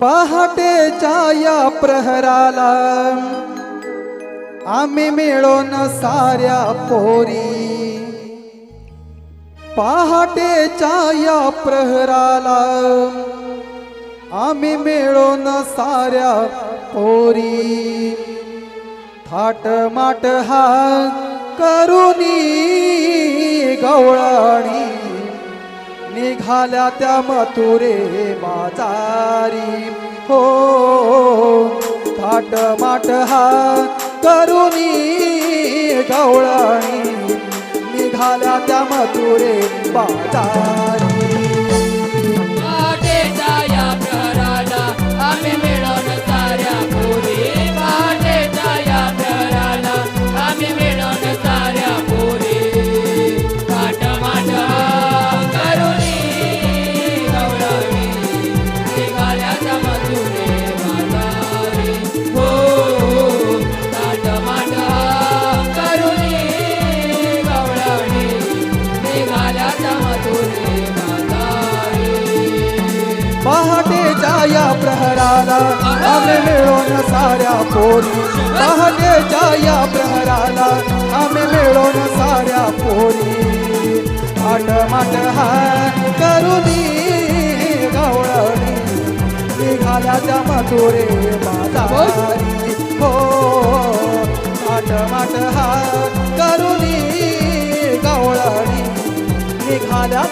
पहाटेच्या या प्रहराला. आम्ही मिळून साऱ्या पोरी. पहाटेच्या या प्रहराला. आम्ही मिळून साऱ्या पोरी. थाट माट हा करुनी गवळणी निघाल्या त्या मथुरे बाजारी. हो थाट माट हा करुणी गवळणी. निघाल्या त्या मथुरे बाजारी. पहाटेच्या या प्रहराला आम्ही मिळून साऱ्या पोरी. पहाटेच्या या प्रहराला आम्ही मिळून साऱ्या पोरी. आट माट हाय करुणी गवळणी. निघाल्या त्या मथुरे हो आट माट हाय करुणी गवळणी. निघाल्या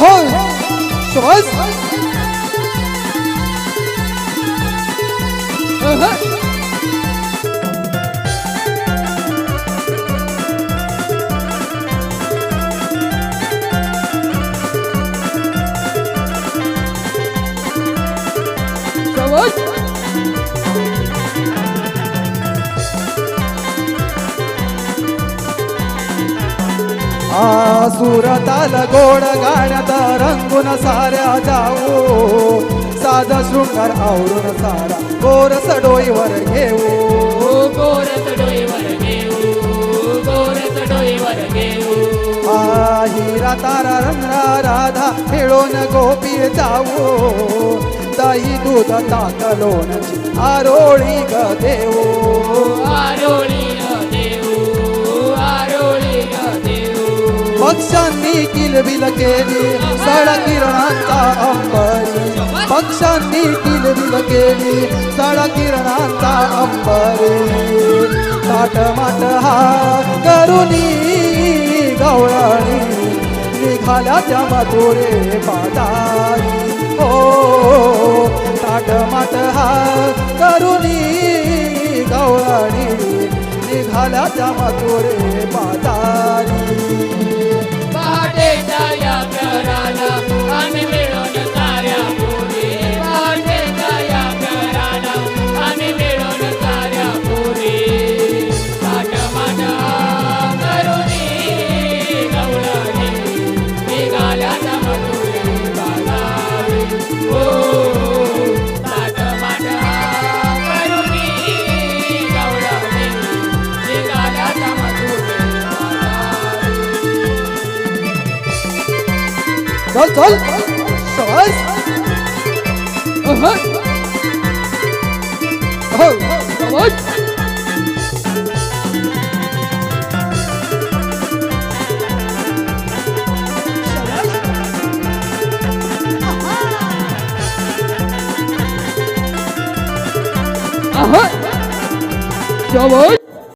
हो श्वास आसुरताल गोड गाण्यात रंगून साऱ्या जाऊ. साध शृंगार आवरून सारा गोरस डोईवर घेऊ. गोरत डोईवर घेऊ गोरत डोईवर घेऊ. हिरा तारा रंगरा राधा मिळून गोपी जाऊ. दही दूध ताक लोणची आरोळी ग देऊ. पक्षांनी किलबिल केली. सळ किरणांचा अंबरी. पक्षांनी किलबिल केली. सळ किरणांचा अंबरी. ताट माट हा करुणी गवळणी. निघाल्या त्या मथुरे बाजारी हो ताट माट हा करुणी गवळणी. निघाल्या त्या मथुरे চল চল। সবাই। সবাই সবাই।